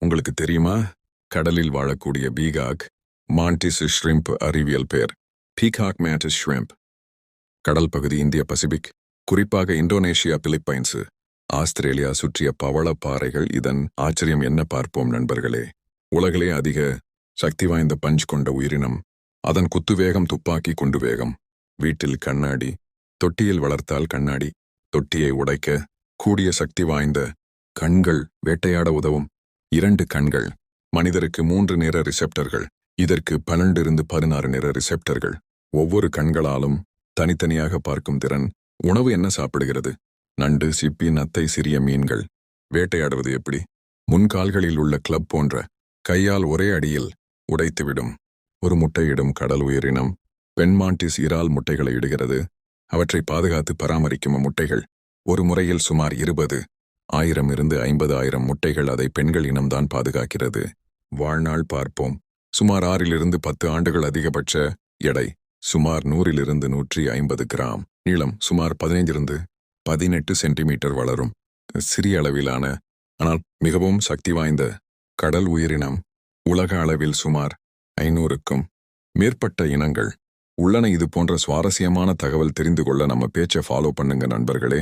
உங்களுக்கு தெரியுமா? கடலில் வாழக்கூடிய பீகாக் மாண்டிஸ் ஷ்ரிம்ப் அறிவியல் பெயர். Peacock mantis shrimp. கடல் பகுதி இந்திய பசிபிக் குறிப்பாக இந்தோனேஷியா பிலிப்பைன்ஸ். ஆஸ்திரேலியா சுற்றிய பவள பாறைகள் இதன் ஆச்சரியம் என்ன பார்ப்போம் நண்பர்களே? உலகிலே அதிக சக்தி வாய்ந்த பஞ்ச் கொண்ட உயிரினம் அதன் குத்து வேகம் துப்பாக்கி குண்டு வேகம். வீட்டில் கண்ணாடி தொட்டியில் வளர்த்தால் கண்ணாடி. தொட்டியை உடைக்க கூடிய சக்தி வாய்ந்த கண்கள் வேட்டையாட உதவும். இரண்டு கண்கள் மனிதருக்கு மூன்று நிற ரிசெப்டர்கள் இதற்கு பன்னெண்டிருந்து பதினாறு நிற ரிசெப்டர்கள். ஒவ்வொரு கண்களாலும் தனித்தனியாக பார்க்கும் திறன் உணவு என்ன சாப்பிடுகிறது? நண்டு சிப்பி நத்தை சிறிய மீன்கள். வேட்டையாடுவது எப்படி? முன்கால்களில் உள்ள கிளப் போன்ற கையால் ஒரே அடியில் உடைத்துவிடும். ஒரு முட்டையிடும் கடல் உயிரினம். பெண்மாண்டிஸ் இறால் முட்டைகளை இடுகிறது. அவற்றை பாதுகாத்து பராமரிக்கும் முட்டைகள். ஒரு முறையில் சுமார் இருபது ஆயிரம் இருந்து ஐம்பது ஆயிரம் முட்டைகள் அதை பெண்கள் இனம்தான் பாதுகாக்கிறது. வாழ்நாள் பார்ப்போம். சுமார் ஆறிலிருந்து பத்து ஆண்டுகள் அதிகபட்ச எடை. சுமார் நூறிலிருந்து நூற்றி ஐம்பது கிராம். நீளம் சுமார் பதினைஞ்சிருந்து பதினெட்டு சென்டிமீட்டர் வளரும். சிறிய அளவிலான ஆனால் மிகவும் சக்தி வாய்ந்த கடல் உயிரினம். உலக அளவில் சுமார் ஐநூறுக்கும் மேற்பட்ட இனங்கள். உள்ளன. இது போன்ற சுவாரஸ்யமான தகவல் தெரிந்து கொள்ள நம்ம பேச்சை ஃபாலோ பண்ணுங்க நண்பர்களே.